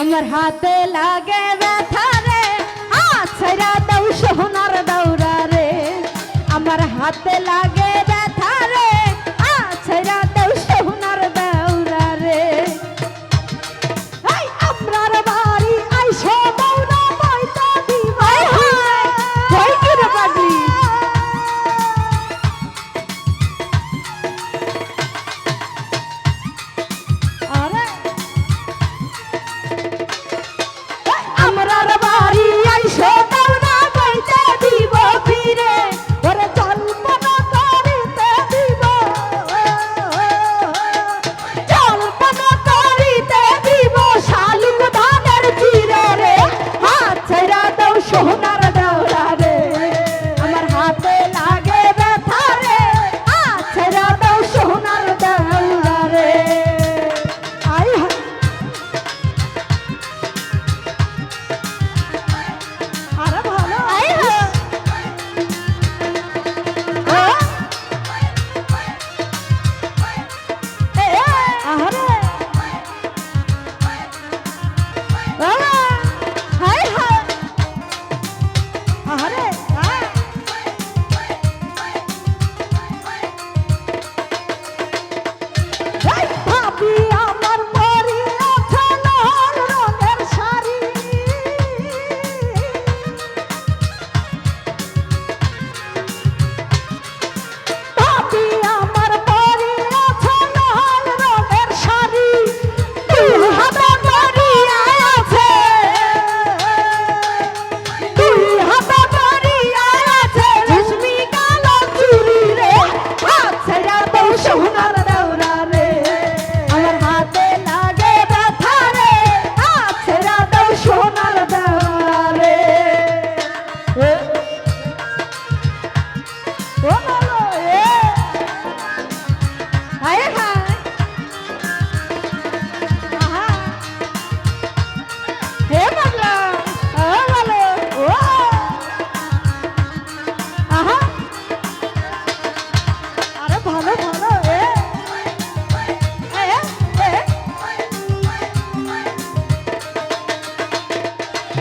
আমার হাতে লাগে ব্যথা রে। আছাইরা দাও সোনার দৌড়া রে। আমার হাতে লাগে ব্যথা রে।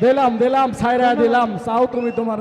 দিলাম দিলাম সাইরা দিলাম চাও তুমি তোমার